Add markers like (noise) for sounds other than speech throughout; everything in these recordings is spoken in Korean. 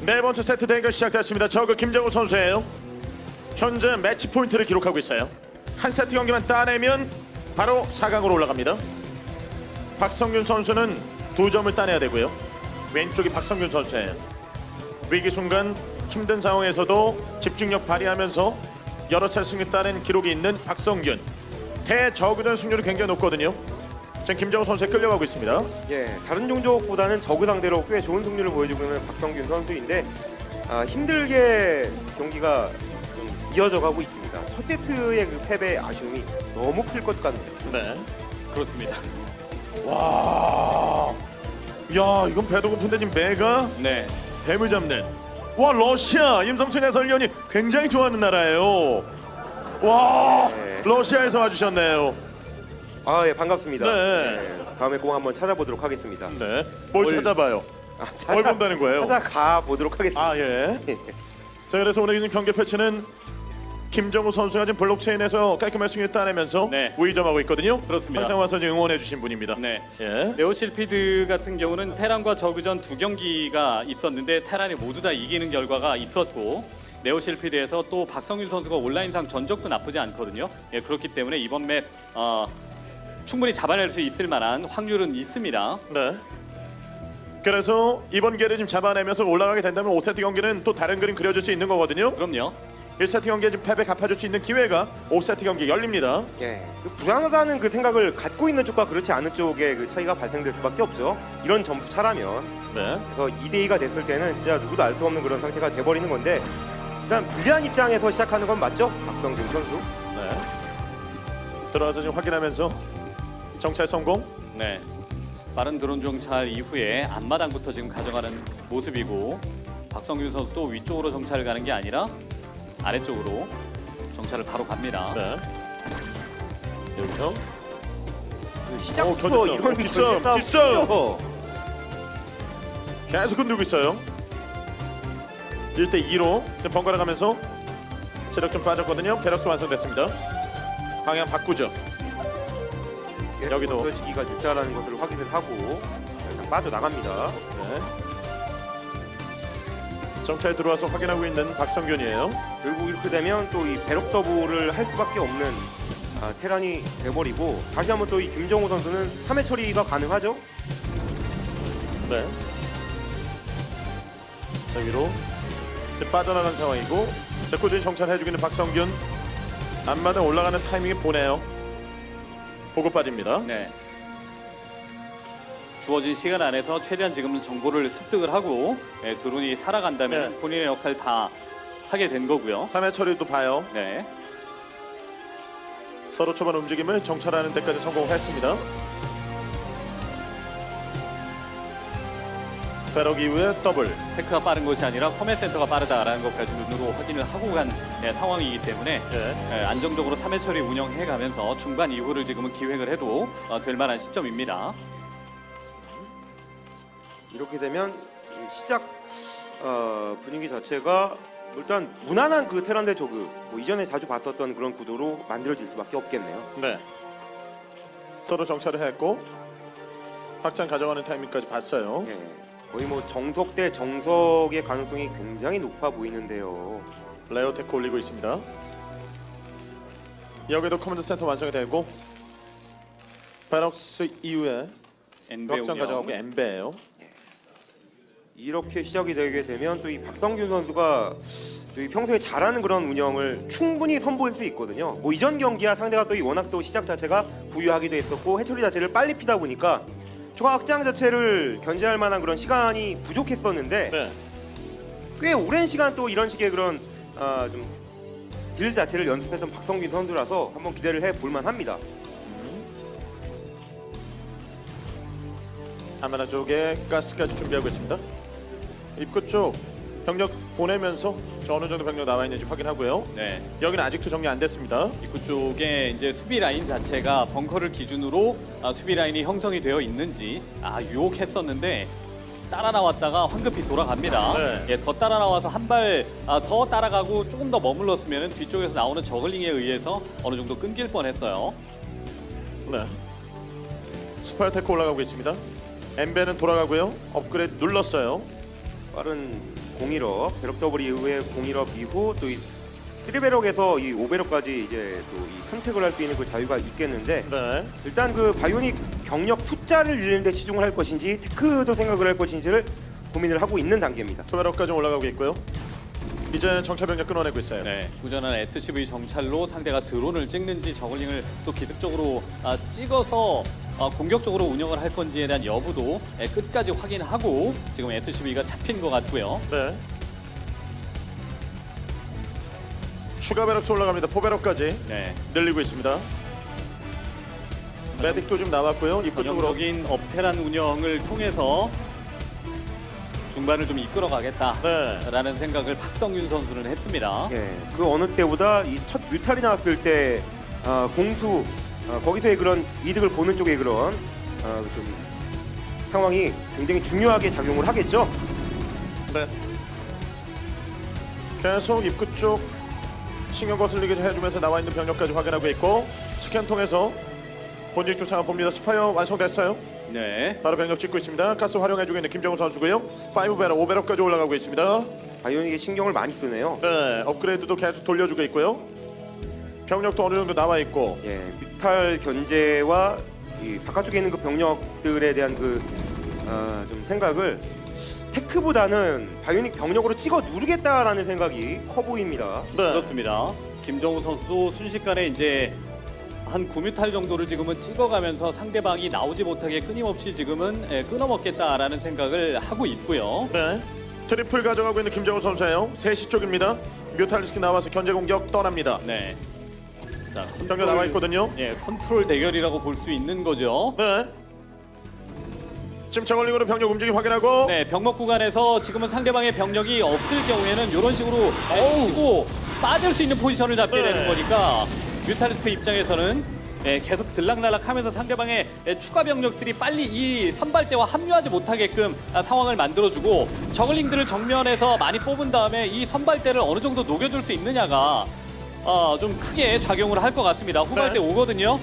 네 번째 세트 대결 시작됐습니다. 저그 김정우 선수예요. 현재 매치 포인트를 기록하고 있어요. 한 세트 경기만 따내면 바로 4강으로 올라갑니다. 박성균 선수는 두 점을 따내야 되고요. 왼쪽이 박성균 선수예요. 위기 순간 힘든 상황에서도 집중력 발휘하면서 여러 차례 승리 따낸 기록이 있는 박성균. 대저그전 승률이 굉장히 높거든요. 지금 김정우 선수에 끌려가고 있습니다. 예, 다른 종족보다는 저그 상대로 꽤 좋은 승률을 보여주고 있는 박성균 선수인데 아, 힘들게 경기가 좀 이어져 가고 있습니다. 첫 세트의 그 패배 아쉬움이 너무 클 것 같네요. 네. 그렇습니다. 와. 야, 이건 배도 고픈데 지금 배가 네. 뱀을 잡는. 와, 러시아 임성춘 해설위원이 굉장히 좋아하는 나라예요. 와, 네. 러시아에서 와주셨네요. 아, 예, 반갑습니다. 네. 예, 다음에 꼭 한번 찾아보도록 하겠습니다. 네, 뭘 뭘- 찾아봐요? 아, 뭘 본다는 거예요? 찾아가 보도록 하겠습니다. 아, 예. (laughs) 자, 그래서 오늘 지금 경기 패치는 김정우 선수가 지금 블록체인에서 깔끔한 승리 따내면서 네. 우위점하고 있거든요. 그렇습니다. 항상 와서 지금 응원해주신 분입니다. 네. 예. 네오실피드 같은 경우는 테란과 저그전 두 경기가 있었는데 테란이 모두 다 이기는 결과가 있었고 네오실피드에서 또 박성윤 선수가 온라인상 전적도 나쁘지 않거든요. 예, 그렇기 때문에 이번 맵 어, 충분히 잡아낼 수 있을 만한 확률은 있습니다. 네. 그래서 이번 기회를 지금 잡아내면서 올라가게 된다면 5세트 경기는 또 다른 그림 그려질 수 있는 거거든요. 그럼요. 1세트 경기에 지금 패배 갚아줄 수 있는 기회가 5세트 경기 열립니다. 예, 그 불안하다는 그 생각을 갖고 있는 쪽과 그렇지 않은 쪽의 그 차이가 발생될 수밖에 없죠. 이런 점수 차라면 네. 그래서 2대 2가 됐을 때는 진짜 누구도 알 수 없는 그런 상태가 돼버리는 건데 일단 불리한 입장에서 시작하는 건 맞죠? 박성준 선수. 네. 들어와서 지금 확인하면서 정찰 성공. 네. 빠른 드론 정찰 이후에 앞마당부터 지금 가져가는 모습이고 박성윤 선수도 위쪽으로 정찰을 가는 게 아니라 아래쪽으로 정찰을 바로 갑니다. 네. 여기서 그 시작부터 견뎠어. 이런 뒷싸움, 견제 뒷싸움. 계속 흔들고 있어요. 1대 2로 번갈아 가면서 체력 좀 빠졌거든요. 베럭스 완성됐습니다. 방향 바꾸죠. 여기도. 시기가 늦다라는 것을 확인을 하고 일단 빠져 나갑니다. 네. 정찰 들어와서 확인하고 있는 박성균이에요. 결국 이렇게 되면 또 이 배럭 더블을 할 수밖에 없는 아, 테란이 돼버리고 다시 한번 또 이 김정우 선수는 3회 처리가 가능하죠. 네. 자 위로 지금 빠져나간 상황이고 자 꾸준히 정찰해주고 있는 박성균 앞마당 올라가는 타이밍에 보내요. 보고 빠집니다. 네. 주어진 시간 안에서 최대한 지금 정보를 습득을 하고 예, 드론이 살아간다면 네. 본인의 역할 다 하게 된 거고요. 3회 처리도 봐요. 네. 서로 초반 움직임을 정찰하는 데까지 성공했습니다. 배럭 이후에 더블. 테크가 빠른 것이 아니라 커맨 센터가 빠르다라는 것까지 눈으로 확인을 하고 간 예, 상황이기 때문에 네. 예, 안정적으로 3회 처리 운영해 가면서 중반 이후를 지금은 기획을 해도 어, 될 만한 시점입니다. 이렇게 되면 이 시작 어, 분위기 자체가 일단 무난한 그 테란 대 저그 뭐 이전에 자주 봤었던 그런 구도로 만들어질 수밖에 없겠네요. 네. 서로 정찰을 했고 확장 가져가는 타이밍까지 봤어요. 예, 거의 뭐 정석 대 정석의 가능성이 굉장히 높아 보이는데요. 레어 테크 올리고 있습니다. 여기도 커맨드 센터 완성이 되고 베럭스 이후에 확장. 가져가고 엠베예요. 이렇게 시작이 되게 되면 또 이 박성균 선수가 또 이 평소에 잘하는 그런 운영을 충분히 선보일 수 있거든요. 뭐 이전 경기야 상대가 또 이 워낙 또 시작 자체가 부유하기도 했었고 해처리 자체를 빨리 피다 보니까 추가 확장 자체를 견제할 만한 그런 시간이 부족했었는데 네. 꽤 오랜 시간 또 이런 식의 그런 아, 좀 빌드 자체를 연습했던 박성균 선수라서 한번 기대를 해 볼만 합니다. 하마나 쪽에 가스까지 준비하고 있습니다. 입구 쪽 병력 보내면서 저 어느 정도 병력 나와 있는지 확인하고요. 네. 여기는 아직도 정리 안 됐습니다. 입구 쪽에 이제 수비 라인 자체가 벙커를 기준으로 아, 수비 라인이 형성이 되어 있는지 아 유혹했었는데 따라 나왔다가 황급히 돌아갑니다. 네. 예, 더 따라 나와서 한발 아, 더 따라가고 조금 더 머물렀으면 뒤쪽에서 나오는 저글링에 의해서 어느 정도 끊길 뻔했어요. 네. 스파이어 테크 올라가고 있습니다. 엠베는 돌아가고요. 업그레이드 눌렀어요. 빠른 공일업 배럭 더블 이후에 공일업 이후 또 이 쓰리배럭에서 이 오배럭까지 이제 또 이 선택을 할 수 있는 그 자유가 있겠는데 네. 일단 그 바이오닉 병력 숫자를 늘리는 데 치중을 할 것인지 테크도 생각을 할 것인지를 고민을 하고 있는 단계입니다. 투베럭까지 올라가고 있고요. 이제 정찰 병력 끊어내고 있어요. 네, 구전한 SCV 정찰로 상대가 드론을 찍는지 저글링을 또 기습적으로 아, 찍어서 아, 공격적으로 운영을 할 건지에 대한 여부도 예, 끝까지 확인하고 지금 SCV가 잡힌 것 같고요. 네. 추가 배럭스 올라갑니다. 포배럭까지 네, 늘리고 있습니다. 메딕도 좀 나왔고요. 입구 쪽으로 전형적인 업테란 운영을 통해서 중반을 좀 이끌어 가겠다라는 네. 생각을 박성윤 선수는 했습니다. 예, 그 어느 때보다 이 첫 뮤탈이 나왔을 때 어, 공수 어, 거기서의 그런 이득을 보는 쪽의 그런 어, 좀 상황이 굉장히 중요하게 작용을 하겠죠. 네. 계속 입구 쪽 신경 거슬리게 해주면서 나와 있는 병력까지 확인하고 있고 스캔 통해서 본질 쪽 상황 봅니다. 스파이어 완성됐어요. 네, 바로 병력 찍고 있습니다. 가스 활용해주고 있는 김정우 선수고요. 5배럭, 5배럭까지 올라가고 있습니다. 바이오닉에 신경을 많이 쓰네요. 네, 업그레이드도 계속 돌려주고 있고요. 병력도 어느 정도 나와 있고. 예, 뮤탈 견제와 이 바깥쪽에 있는 그 병력들에 대한 그 어, 좀 생각을 테크보다는 바이오닉 병력으로 찍어 누르겠다라는 생각이 커 보입니다. 네. 그렇습니다. 김정우 선수도 순식간에 이제 한 9뮤탈 정도를 지금은 찍어가면서 상대방이 나오지 못하게 끊임없이 지금은 예, 끊어먹겠다라는 생각을 하고 있고요. 네. 트리플 가져가고 있는 김정우 선수예요. 3시 쪽입니다. 뮤탈리스크 나와서 견제 공격 떠납니다. 네. 자, 병력 나와 있거든요. 예, 컨트롤 대결이라고 볼 수 있는 거죠. 네. 지금 저걸링으로 병력 움직임 확인하고 네, 병력 구간에서 지금은 상대방의 병력이 없을 경우에는 이런 식으로 예, 치고 빠질 수 있는 포지션을 잡게 네. 되는 거니까 뮤탈리스크 입장에서는 예, 계속 들락날락하면서 상대방의 예, 추가 병력들이 빨리 이 선발대와 합류하지 못하게끔 아, 상황을 만들어주고 저글링들을 정면에서 많이 뽑은 다음에 이 선발대를 어느 정도 녹여줄 수 있느냐가 어, 좀 크게 작용을 할 것 같습니다. 후발대 네. 오거든요.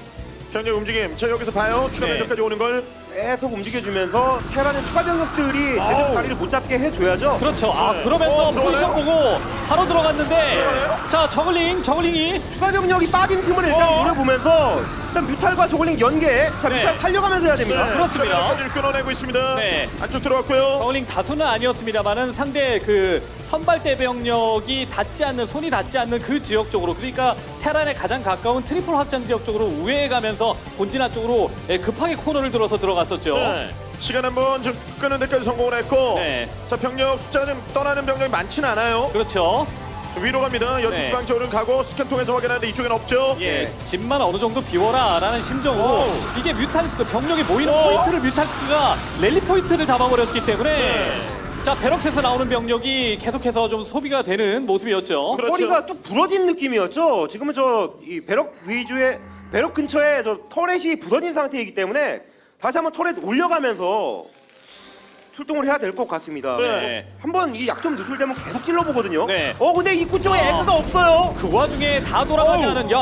병력 움직임. 저 여기서 봐요. 추가 네. 병력까지 오는 걸. 계속 움직여주면서 테란의 추가 병력들이. 제대로 자리를 못 잡게 해줘야죠. 그렇죠. 아 네. 그러면서 어, 들어가나요? 포지션 보고 바로 들어갔는데? 자 저글링 저글링이 추가 병력이 빠진 틈을 일단 어. 노려보면서 일단 뮤탈과 저글링 연계 자 네. 뮤탈 살려가면서 해야 됩니다. 그렇습니다. 병력까지 끊어내고 있습니다. 네. 안쪽 들어왔고요. 저글링 다수는 아니었습니다만은 상대 그 선발 대 병력이 닿지 않는 손이 닿지 않는 그 지역 쪽으로 그러니까 테란에 가장 가까운 트리플 확장 지역 쪽으로 우회해 가면서 본진화 쪽으로 예, 급하게 코너를 들어서 들어갔었죠. 네. 시간 한번 좀 끄는 데까지 성공을 했고. 네. 자 병력 숫자가 좀 떠나는 병력이 많지는 않아요. 그렇죠. 좀 위로 갑니다. 12시 네. 방 쪽으로 가고 스캔 통해서 확인하는데 이쪽엔 없죠. 예, 네. 집만 어느 정도 비워라라는 심정으로 오. 이게 뮤탈리스크 병력이 모이는 오. 포인트를 뮤탈리스크가 랠리 포인트를 잡아버렸기 때문에 네. 자 베럭스에서 나오는 병력이 계속해서 좀 소비가 되는 모습이었죠. 그렇죠. 꼬리가 뚝 부러진 느낌이었죠. 지금은 저 이 배럭 위주의 배럭 근처에 저 터렛이 부러진 상태이기 때문에 다시 한번 터렛 올려가면서 출동을 해야 될 것 같습니다. 네. 한번 이 약점 누술되면 계속 찔러보거든요. 네. 어 근데 입구 쪽에 아. 에그가 없어요. 그 와중에 다 돌아가지 어우. 않은 야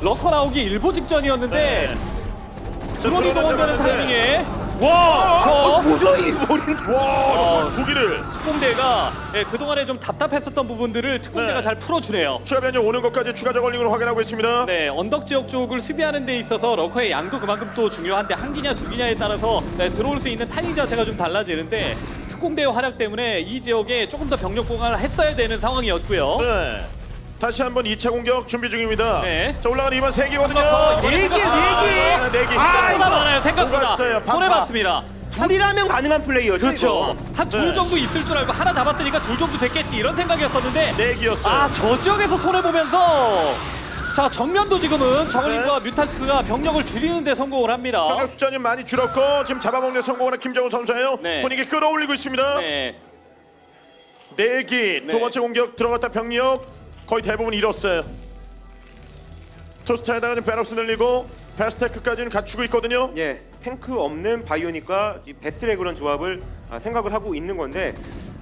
러커 나오기 일보 직전이었는데 네. 드론이 동원되는 타이밍에 와! 저 뭐죠 이 머리? 와! 두기를 특공대가 예, 그동안에 좀 답답했었던 부분들을 특공대가 네. 잘 풀어주네요. 추가 변경 오는 것까지 추가 저걸링으로 확인하고 있습니다. 네, 언덕 지역 쪽을 수비하는 데 있어서 러커의 양도 그만큼 또 중요한데 한 기냐 두 기냐에 따라서 네, 들어올 수 있는 타이밍 자체가 좀 달라지는데 특공대의 활약 때문에 이 지역에 조금 더 병력 보강을 했어야 되는 상황이었고요. 네. 다시 한번 2차 공격 준비 중입니다. 네. 자 올라가는 이번 세 개거든요. 어, 이번에 네 개, 네 개. 아, 네 개. 생각보다 많아요. 생각보다 들어갔어요. 반파. 손해 봤습니다. 둘이라면 가능한 플레이였죠. 그렇죠. 이거. 한둘 네. 정도 있을 줄 알고 하나 잡았으니까 둘 정도 됐겠지 이런 생각이었었는데 네 개였어요. 아 저 지역에서 손해 보면서 자 정면도 지금은 저글링과 뮤탈스크가 병력을 줄이는 데 성공을 합니다. 병력 숫자는 많이 줄었고 지금 잡아먹는 성공하는 김정우 선수예요. 네. 분위기 끌어올리고 있습니다. 네, 네기 네. 두 번째 공격 들어갔다 병력 거의 대부분 잃었어요. 투스타에다가 지금 베럭스 늘리고 베스테크까지는 갖추고 있거든요. 예. 탱크 없는 바이오닉과 이 베슬의 그런 조합을 아, 생각을 하고 있는 건데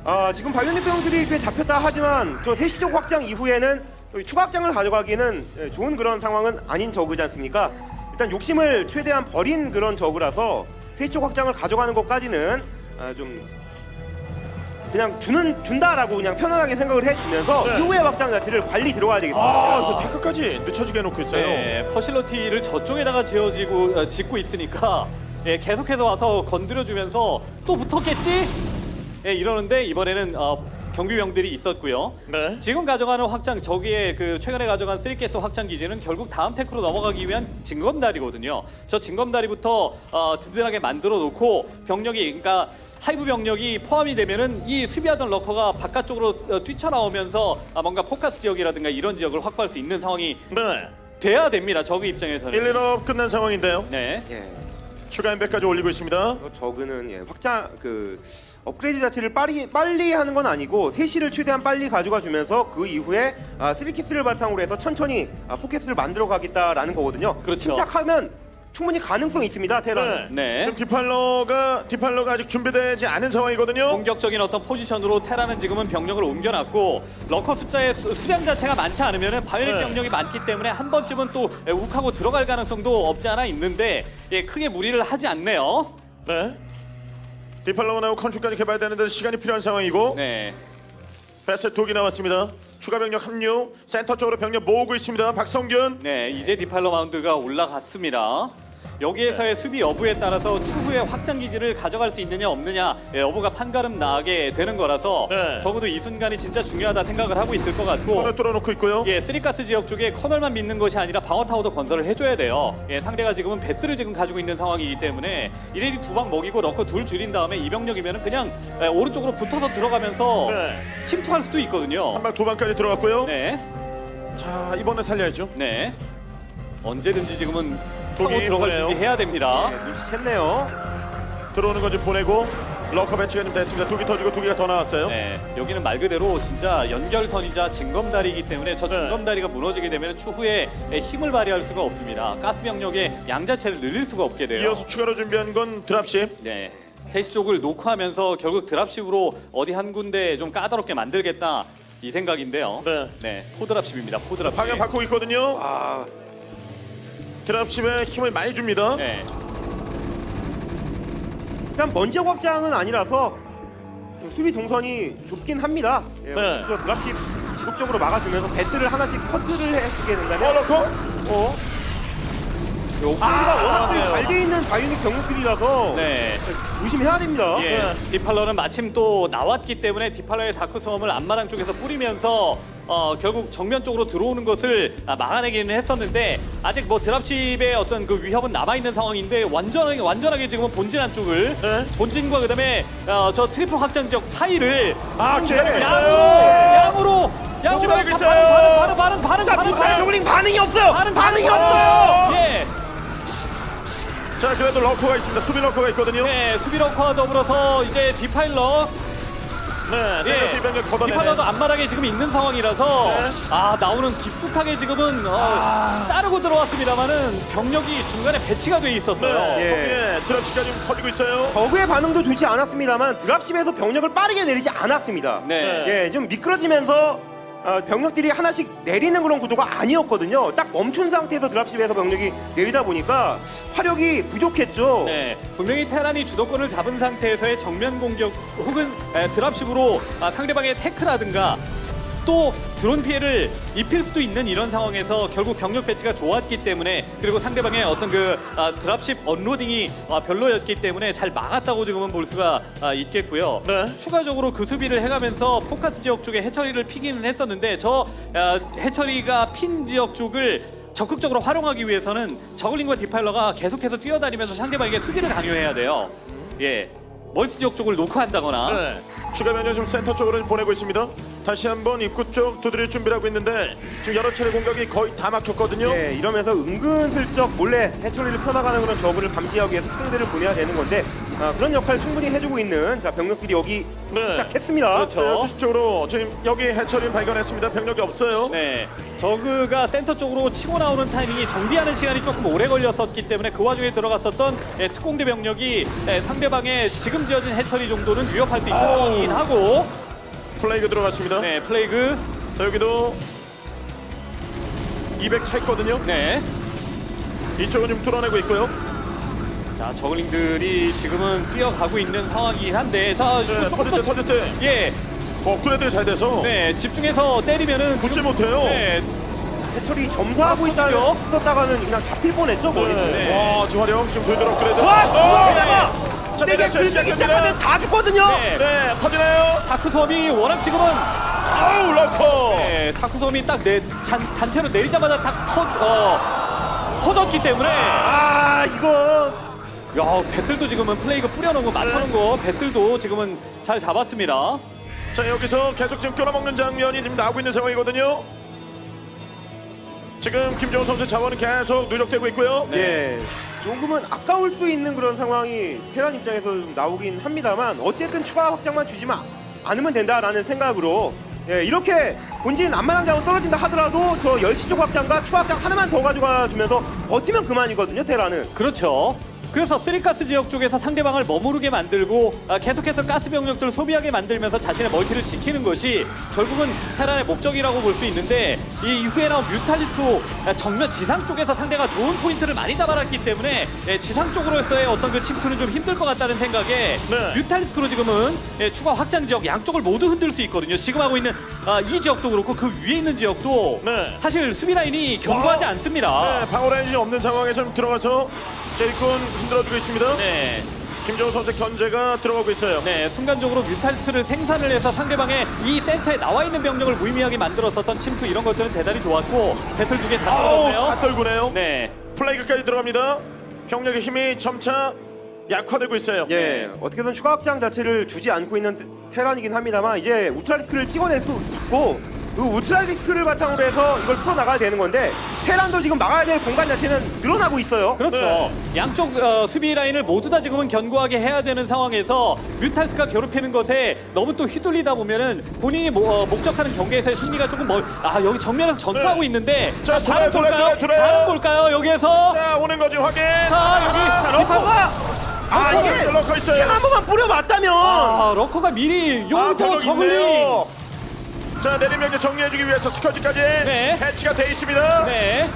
아, 지금 바이오닉 병들이 꽤 잡혔다 하지만 저 세시 쪽 확장 이후에는 이 추가 확장을 가져가기는 예, 좋은 그런 상황은 아닌 저그지 않습니까? 일단 욕심을 최대한 버린 그런 저그라서 세시 쪽 확장을 가져가는 것까지는 아, 좀 그냥 주는 준다라고 그냥 편안하게 생각을 해주면서 네. 이후의 확장 자체를 관리 들어가야 되겠습니다. 아, 그 태클까지 늦춰지게 해놓고 있어요. 네, 퍼실러티를 저쪽에다가 지어지고 어, 짓고 있으니까 예, 계속해서 와서 건드려주면서 또 붙었겠지? 예, 이러는데 이번에는 어, 경비병들이 있었고요. 네. 지금 가져가는 확장 저기에 그 최근에 가져간 3가스 확장 기지는 결국 다음 테크로 넘어가기 위한 징검다리거든요. 저 징검다리부터 어, 든든하게 만들어 놓고 병력이 그러니까 하이브 병력이 포함이 되면은 이 수비하던 러커가 바깥쪽으로 어, 뛰쳐나오면서 아, 뭔가 포커스 지역이라든가 이런 지역을 확보할 수 있는 상황이 네. 돼야 됩니다. 저그 입장에서는. 1, 1업 끝난 상황인데요. 네. 예. 추가 인백까지 올리고 있습니다. 어, 저그는 예, 확장 그 업그레이드 자체를 빨리 빨리 하는 건 아니고 세시를 최대한 빨리 가져가 주면서 그 이후에 아, 쓰리키스를 바탕으로 해서 천천히 아, 포켓스를 만들어 가겠다라는 거거든요. 그렇죠. 침착하면 충분히 가능성이 있습니다. 테란. 네. 지금 디팔러가 디팔러가 아직 준비되지 않은 상황이거든요. 공격적인 어떤 포지션으로 테라는 지금은 병력을 옮겨놨고 러커 숫자의 수- 수량 자체가 많지 않으면 바이오닉 네. 병력이 많기 때문에 한 번쯤은 또 에, 욱하고 들어갈 가능성도 없지 않아 있는데 예, 크게 무리를 하지 않네요. 네. 디팔러가 나오고 컨트까지 개발되는데 시간이 필요한 상황이고 네. 패스 두개 나왔습니다. 추가 병력 합류. 센터 쪽으로 병력 모으고 있습니다. 박성균. 네, 이제 디팔로 마운드가 올라갔습니다. 여기에서의 수비 여부에 따라서 추후에 확장 기지를 가져갈 수 있느냐 없느냐 예, 여부가 판가름 나게 되는 거라서 네. 적어도 이 순간이 진짜 중요하다 생각을 하고 있을 것 같고 손을 뚫어놓고 있고요. 예, 쓰리가스 지역 쪽에 커널만 믿는 것이 아니라 방어 타워도 건설을 해줘야 돼요. 예, 상대가 지금은 베스를 지금 가지고 있는 상황이기 때문에 이레디 두 방 먹이고 러커 둘 줄인 다음에 이병력이면은 그냥 예, 오른쪽으로 붙어서 들어가면서 네. 침투할 수도 있거든요. 한 방 두 방까지 들어갔고요. 네, 자 이번에 살려야죠. 네. 언제든지 지금은 타고 들어갈 보내요. 준비해야 됩니다. 네, 눈치챘네요. 들어오는 거 좀 보내고 러커 배치가 좀 됐습니다. 두 개 터지고 두 개가 더 나왔어요. 네, 여기는 말 그대로 진짜 연결선이자 징검다리이기 때문에 저 네. 징검다리가 무너지게 되면 추후에 힘을 발휘할 수가 없습니다. 가스 병력의 양 자체를 늘릴 수가 없게 돼요. 이어서 추가로 준비한 건 드랍십. 네. 세시 쪽을 놓고 하면서 결국 드랍십으로 어디 한 군데 좀 까다롭게 만들겠다 이 생각인데요. 네. 포드랍십입니다. 포드랍십. 방향 바꾸고 있거든요. 아, 드랍십에 힘을 많이 줍니다. 네. 일단 먼지 확장은 아니라서 수비 동선이 좁긴 합니다. 예, 네. 그 드랍십 지속적으로 막아주면서 배스를 하나씩 커트를 해주게 어 된다면 러커. 어? 오프가 워낙 네. 잘돼 있는 바이오닉 병력들이라서 네. 조심해야 됩니다. 예. 디팔러는 마침 또 나왔기 때문에 디팔러의 다크 소음을 앞마당 쪽에서 뿌리면서 어, 결국 정면 쪽으로 들어오는 것을 아, 막아내기는 했었는데 아직 뭐 드랍십의 어떤 그 위협은 남아 있는 상황인데 완전하게 완전하게 지금은 본진 안쪽을 네. 본진과 그다음에 어, 저 트리플 확장 지역 사이를 아 기다리고 양으로 있어요. 양으로 양으로 기다리고 자, 있어요. 반응 반응 반응 반응 자, 반응 반응이 없어요. 반응 반응이 반응. 없어요. 예. 자 그래도 러커가 있습니다. 수비 러커가 있거든요. 네. 네, 수비럭과 더불어서 이제 디파일러 네. 예, 수 병력 걷어내네. 디팔러도 앞마당에 지금 있는 상황이라서 네. 아 나오는 깊숙하게 지금은 어, 아. 따르고 들어왔습니다만은 병력이 중간에 배치가 돼 있었어요. 네. 예. 드랍십까지 좀 터지고 있어요. 버그의 반응도 좋지 않았습니다만 드랍십에서 병력을 빠르게 내리지 않았습니다. 네. 예, 좀 미끄러지면서 어, 병력들이 하나씩 내리는 그런 구도가 아니었거든요. 딱 멈춘 상태에서 드랍십에서 병력이 내리다 보니까 화력이 부족했죠. 네, 분명히 테란이 주도권을 잡은 상태에서의 정면 공격 혹은 에, 드랍십으로 아, 상대방의 태크라든가 또 드론 피해를 입힐 수도 있는 이런 상황에서 결국 병력 배치가 좋았기 때문에 그리고 상대방의 어떤 그 아, 드랍십 언로딩이 아, 별로였기 때문에 잘 막았다고 지금은 볼 수가 아, 있겠고요. 네. 추가적으로 그 수비를 해가면서 포커스 지역 쪽에 해처리를 피기는 했었는데 저 아, 해처리가 핀 지역 쪽을 적극적으로 활용하기 위해서는 저글링과 디파일러가 계속해서 뛰어다니면서 상대방에게 수비를 강요해야 돼요. 예, 멀티 지역 쪽을 놓고 한다거나. 네. 추가 변경 좀 센터 쪽으로 좀 보내고 있습니다. 다시 한번 입구 쪽 두드릴 준비를 하고 있는데 지금 여러 차례 공격이 거의 다 막혔거든요. 예, 이러면서 은근슬쩍 몰래 해처리를 펴나가는 그런 저그를 감지하기 위해서 상대를 보내야 되는 건데 아, 그런 역할을 충분히 해주고 있는 자 병력들이 여기 네. 시작했습니다. 그렇죠. 자, 12시 쪽으로 지금 여기 해처리 발견했습니다. 병력이 없어요. 네, 저그가 센터 쪽으로 치고 나오는 타이밍이 정비하는 시간이 조금 오래 걸렸었기 때문에 그 와중에 들어갔었던 예, 특공대 병력이 예, 상대방의 지금 지어진 해처리 정도는 위협할 수 있는 상황이긴 하고 플레이그 들어갔습니다. 네, 플레이그 자, 여기도 200 차있거든요. 네, 이쪽은 좀 뚫어내고 있고요. 자 저글링들이 지금은 뛰어가고 있는 상황이긴 한데 자 네, 조금 더 터질 때. 예, 뭐 업그레이드 잘 돼서 네 집중해서 때리면은 붙지 지금- 못해요. 네, 해철이 점사하고 있다 터지죠? 했다가는 그냥 잡힐 뻔했죠 머리. 네. 네. 와, 화력 지금 돌돌 업그레이드. 와, 어, 게다가 자, 내게 내렸어요. 긁기 시작합니다. 시작하면 다 죽거든요. 네. 네, 터지나요? 다크섬이 워낙 지금은 아우, 럭커. 네, 다크섬이 딱 내, 잔, 단체로 내리자마자 딱 터, 어, 터졌기 때문에 아 이거 야 베슬도 지금은 플레이가 뿌려놓은 거 맞춰놓은 거 베슬도 지금은 잘 잡았습니다. 자, 여기서 계속 지금 끌어먹는 장면이 지금 나오고 있는 상황이거든요. 지금 김정우 선수 자원은 계속 누적되고 있고요. 예. 조금은 아까울 수 있는 그런 상황이 테란 입장에서 좀 나오긴 합니다만 어쨌든 추가 확장만 주지만 않으면 된다라는 생각으로 예, 이렇게 본진 안마당 자원 떨어진다 하더라도 저 10시 쪽 확장과 추가 확장 하나만 더 가져가 주면서 버티면 그만이거든요 테란은 그렇죠. 그래서 쓰리가스 지역 쪽에서 상대방을 머무르게 만들고 아, 계속해서 가스 병력들을 소비하게 만들면서 자신의 멀티를 지키는 것이 결국은 테란의 목적이라고 볼 수 있는데 이 이후에 나온 뮤탈리스도 아, 정면 지상 쪽에서 상대가 좋은 포인트를 많이 잡아놨기 때문에 예, 지상 쪽으로서의 어떤 그 침투는 좀 힘들 것 같다는 생각에 네. 뮤탈리스크로 지금은 예, 추가 확장 지역 양쪽을 모두 흔들 수 있거든요. 지금 하고 있는 아, 이 지역도 그렇고 그 위에 있는 지역도 네. 사실 수비 라인이 견고하지 와. 않습니다. 네, 방어 라인이 없는 상황에서 좀 들어가서 제이콘 흔들어주고 있습니다. 네. 김정우 선수 견제가 들어가고 있어요. 네, 순간적으로 뮤탈스를 생산을 해서 상대방의 이 센터에 나와 있는 병력을 무의미하게 만들었었던 침투 이런 것들은 대단히 좋았고 배슬 두 개다 아우, 다 떨어졌네요. 떨구네요. 네, 플레이그까지 들어갑니다. 병력의 힘이 점차 약화되고 있어요. 예, 어떻게든 추가 확장 자체를 주지 않고 있는 테- 테란이긴 합니다만 이제 우트라리스크를 찍어낼 수 있고 그 우트라리스크를 바탕으로 해서 이걸 풀어나가야 되는 건데 테란도 지금 막아야 될 공간 자체는 늘어나고 있어요. 그렇죠. 네. 양쪽 어, 수비 라인을 모두 다 지금은 견고하게 해야 되는 상황에서 뮤탈스가 괴롭히는 것에 너무 또 휘둘리다 보면은 본인이 모- 어, 목적하는 경기에서의 승리가 조금 멀. 아 여기 정면에서 전투하고 네. 있는데 자, 돌아요, 다른 돌아요, 볼까요? 돌아요. 다른 볼까요? 여기에서 자, 오는 거지 확인. 자 여기 자, 러커가 아 이게 럭커 있어요. 캔한 번만 뿌려봤다면 아 러커가 미리 아, 여기부터 병력 저글링. 자, 내리면 정리해주기 위해서 스커지까지 네. 배치가 돼 있습니다. 네.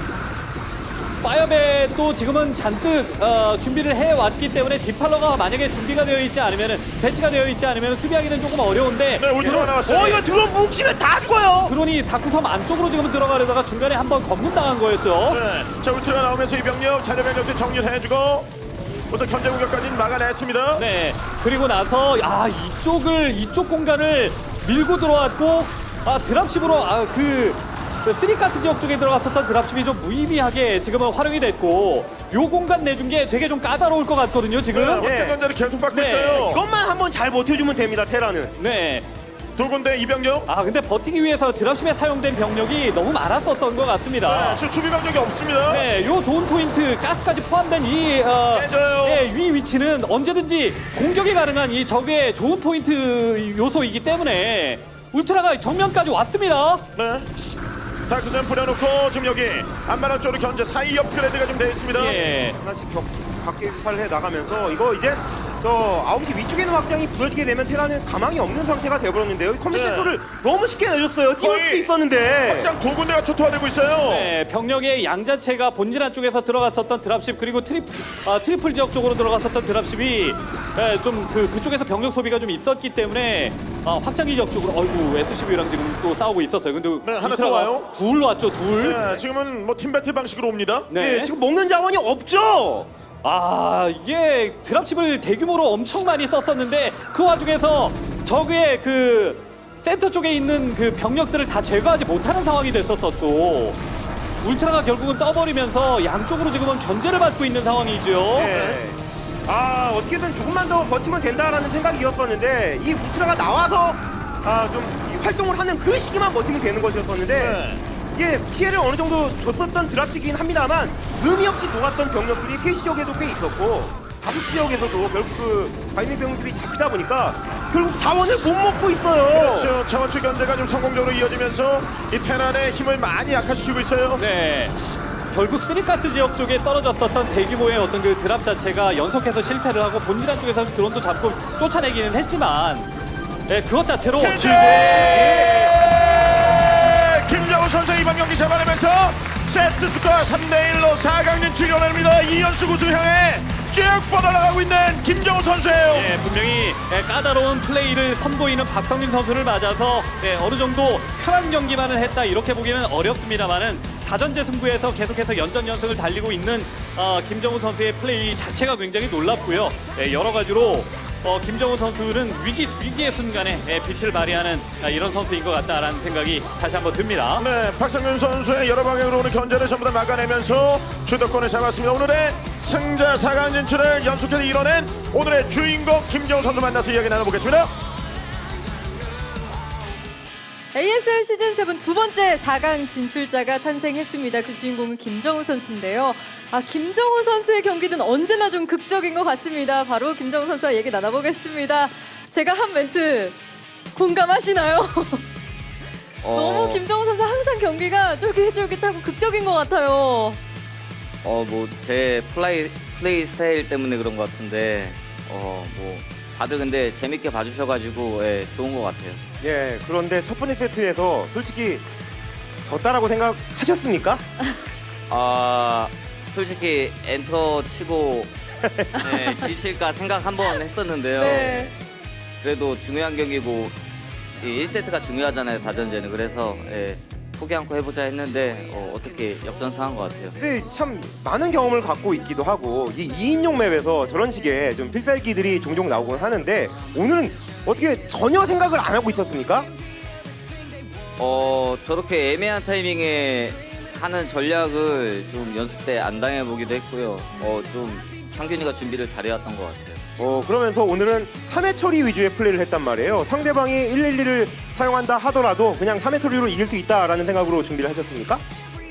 파이어벳도 지금은 잔뜩 어, 준비를 해왔기 때문에 디팔러가 만약에 준비가 되어 있지 않으면 배치가 되어 있지 않으면 수비하기는 조금 어려운데 네, 울트라 나왔어요. 어 이거 드론 뭉치면 다 죽어요. 드론이 다크섬 안쪽으로 지금 들어가려다가 중간에 한번 검문당한 거였죠. 네. 자, 울트라 나오면서 이 병력, 자녀 병력들 정리를 해주고 우선 견제 공격까지는 막아냈습니다. 네. 그리고 나서 아 이쪽을 이쪽 공간을 밀고 들어왔고 아 드랍십으로 아그 그 쓰리가스 지역 쪽에 들어갔었던 드랍십이 좀 무의미하게 지금은 활용이 됐고 요 공간 내준 게 되게 좀 까다로울 것 같거든요 지금. 네, 예. 확장 견제를 계속 받고 네. 있어요. 이것만 한번 잘 버텨주면 됩니다 테란은. 네. 두 군데 이 병력. 아 근데 버티기 위해서 드랍십에 사용된 병력이 너무 많았었던 것 같습니다. 네, 지금 수비 병력이 없습니다. 네, 요 좋은 포인트 가스까지 포함된 이 어, 해줘요. 네, 위 위치는 언제든지 공격이 가능한 이 적의 좋은 포인트 요소이기 때문에 울트라가 정면까지 왔습니다. 네. 다크선 뿌려놓고 지금 여기 안마랑 쪽으로 견제 사이 업그레이드가 좀돼 있습니다. 예. 하나씩 격, 각계팔 해 나가면서 이거 이제 저 9시 위쪽에 있는 확장이 부러지게 되면 테라는 가망이 없는 상태가 되어버렸는데요. 컴퓨터를 너무 쉽게 내줬어요. 띄울 거의 수도 있었는데. 확장 두 군데가 초토화되고 있어요. 네, 병력의 양 자체가 본진 안쪽에서 들어갔었던 드랍십 그리고 트리플 아, 트리플 지역 쪽으로 들어갔었던 드랍십이 예, 좀그 그쪽에서 병력 소비가 좀 있었기 때문에 아, 확장기 지역 쪽으로 어이구 SCV랑 지금 또 싸우고 있었어요. 근데 네, 하나 울트라가 또 와요? 둘 왔죠, 둘. 네, 지금은 뭐 팀 배틀 방식으로 옵니다. 네. 네, 지금 먹는 자원이 없죠. 아 이게 드랍십을 대규모로 엄청 많이 썼었는데 그 와중에서 적의 그 센터 쪽에 있는 그 병력들을 다 제거하지 못하는 상황이 됐었었어. 울트라가 결국은 떠버리면서 양쪽으로 지금은 견제를 받고 있는 상황이죠. 네. 아 어떻게든 조금만 더 버티면 된다라는 생각이었었는데 이 우트라가 나와서 아 좀 활동을 하는 그 시기만 버티면 되는 것이었었는데 네. 이게 피해를 어느 정도 줬었던 드랍식이긴 합니다만 의미 없이 녹았던 병력들이 세시 지역에도 꽤 있었고 다수 지역에서도 결국 그 바이밍병들이 잡히다 보니까 결국 자원을 못 먹고 있어요. 그렇죠. 자원추 견제가 좀 성공적으로 이어지면서 이 테란의 힘을 많이 약화시키고 있어요. 네. 결국 쓰리가스 지역 쪽에 떨어졌었던 대규모의 어떤 그 드랍 자체가 연속해서 실패를 하고 본진한 쪽에서 드론도 잡고 쫓아내기는 했지만 네, 그것 자체로 제재! 김정우 선수 이번 경기 잡아내면서 세트 스코어 3대 1로 4강전 출연합니다. 이연수 구수 향해 쭉 뻗어나가고 있는 김정우 선수예요. 예, 분명히 예, 까다로운 플레이를 선보이는 박성민 선수를 맞아서 예, 어느 정도 편한 경기만을 했다 이렇게 보기는 어렵습니다만은 다전제 승부에서 계속해서 연전 연승을 달리고 있는 어, 김정우 선수의 플레이 자체가 굉장히 놀랍고요. 예, 여러 가지로 어, 김정우 선수는 위기 위기의 순간에 예, 빛을 발휘하는 아, 이런 선수인 것 같다라는 생각이 다시 한번 듭니다. 네, 박성균 선수의 여러 방향으로 오는 견제를 전부 다 막아내면서 주도권을 잡았습니다. 오늘의 승자 4강 진출을 연속해서 이뤄낸 오늘의 주인공 김정우 선수 만나서 이야기 나눠보겠습니다. ASL 시즌 7 두 번째 4강 진출자가 탄생했습니다. 그 주인공은 김정우 선수인데요. 아, 김정우 선수의 경기는 언제나 좀 극적인 것 같습니다. 바로 김정우 선수와 얘기 나눠보겠습니다. 제가 한 멘트 공감하시나요? (laughs) 어, 너무 김정우 선수 항상 경기가 쫄깃쫄깃하고 극적인 것 같아요. 어, 뭐, 제 플레이, 플레이 스타일 때문에 그런 것 같은데, 어, 뭐, 다들 근데 재밌게 봐주셔가지고, 예, 좋은 것 같아요. 예, 그런데 첫 번째 세트에서 솔직히 졌다라고 생각하셨습니까? 아, 솔직히 엔터 치고, 네, 지칠까 생각 한번 했었는데요. 네. 그래도 중요한 경기고, 이 1세트가 중요하잖아요, 다전제는. 그래서, 예, 포기 않고 해보자 했는데, 어, 어떻게 역전승한 것 같아요. 근데 참 많은 경험을 갖고 있기도 하고 이 2인용 맵에서 저런 식의 좀 필살기들이 종종 나오곤 하는데 오늘은 어떻게 전혀 생각을 안 하고 있었습니까? 어 저렇게 애매한 타이밍에 하는 전략을 좀 연습 때 안 당해보기도 했고요. 어좀 상균이가 준비를 잘해왔던 것 같아요. 어 그러면서 오늘은 3회 처리 위주의 플레이를 했단 말이에요. 상대방이 112를 사용한다 하더라도 그냥 3회 처리로 이길 수 있다라는 생각으로 준비를 하셨습니까?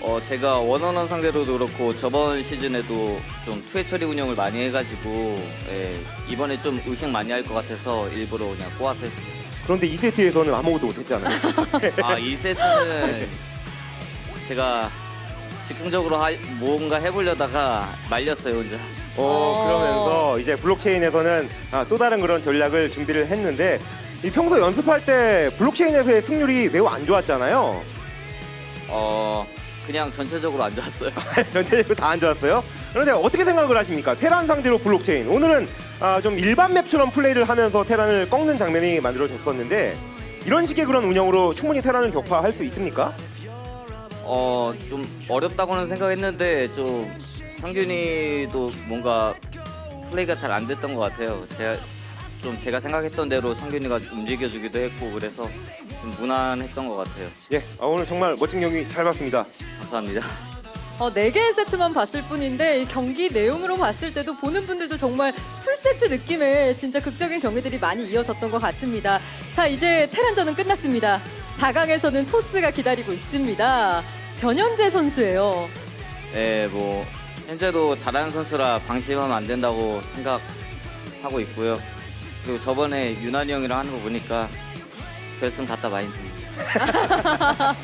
어 제가 원원원 상대로도 그렇고 저번 시즌에도 좀 투회 처리 운영을 많이 해가지고 예, 이번에 좀 의식 많이 할 것 같아서 일부러 그냥 꼬아서 했습니다. 그런데 2세트에서는 아무것도 못했잖아요. (laughs) 아이 세트는 제가 즉흥적으로 하- 뭔가 해보려다가 말렸어요 혼자. 어, 그러면서 이제 블록체인에서는 아, 또 다른 그런 전략을 준비를 했는데 이 평소 연습할 때 블록체인에서의 승률이 매우 안 좋았잖아요. 어 그냥 전체적으로 안 좋았어요. (laughs) 전체적으로 다 안 좋았어요. 그런데 어떻게 생각을 하십니까? 테란 상대로 블록체인. 오늘은 아, 좀 일반 맵처럼 플레이를 하면서 테란을 꺾는 장면이 만들어졌었는데 이런 식의 그런 운영으로 충분히 테란을 격파할 수 있습니까? 어 좀 어렵다고는 생각했는데 좀 상균이도 뭔가 플레이가 잘 안 됐던 것 같아요. 제가 좀 제가 생각했던 대로 상균이가 움직여주기도 했고 그래서 좀 무난했던 것 같아요. 예, 아, 오늘 정말 멋진 경기 잘 봤습니다. 감사합니다. 어, 4개의 세트만 봤을 뿐인데 이 경기 내용으로 봤을 때도 보는 분들도 정말 풀세트 느낌의 진짜 극적인 경기들이 많이 이어졌던 것 같습니다. 자, 이제 테란전은 끝났습니다. 4강에서는 토스가 기다리고 있습니다. 변현재 선수예요. 네, 뭐 현재도 잘하는 선수라 방심하면 안 된다고 생각하고 있고요. 그리고 저번에 유난히 형이랑 하는 거 보니까 결승 갔다 많이 듭니다. (laughs)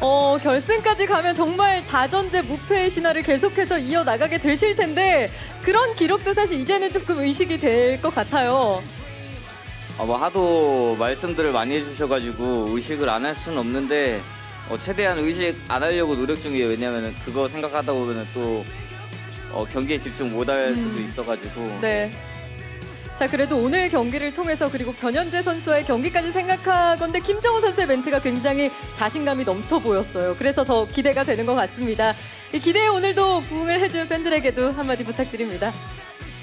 어, 결승까지 가면 정말 다전제 무패의 신화를 계속해서 이어나가게 되실 텐데 그런 기록도 사실 이제는 조금 의식이 될 것 같아요. 어, 뭐 하도 말씀들을 많이 해주셔가지고 의식을 안 할 수는 없는데 어, 최대한 의식 안 하려고 노력 중이에요. 왜냐면 그거 생각하다 보면 또 어, 경기에 집중 못 할 수도 있어가지고 네. 자, 그래도 오늘 경기를 통해서 그리고 변현재 선수와의 경기까지 생각하건데 김정우 선수의 멘트가 굉장히 자신감이 넘쳐 보였어요. 그래서 더 기대가 되는 것 같습니다. 이 기대에 오늘도 부응을 해준 팬들에게도 한마디 부탁드립니다.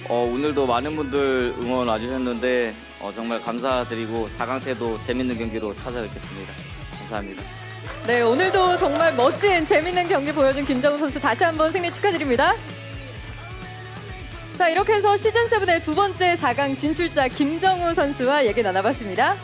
어, 오늘도 많은 분들 응원 와주셨는데 어, 정말 감사드리고 4강 때도 재밌는 경기로 찾아뵙겠습니다. 감사합니다. 네, 오늘도 정말 멋진 재밌는 경기 보여준 김정우 선수 다시 한번 승리 축하드립니다. 자, 이렇게 해서 시즌 7의 두 번째 4강 진출자 김정우 선수와 얘기 나눠봤습니다.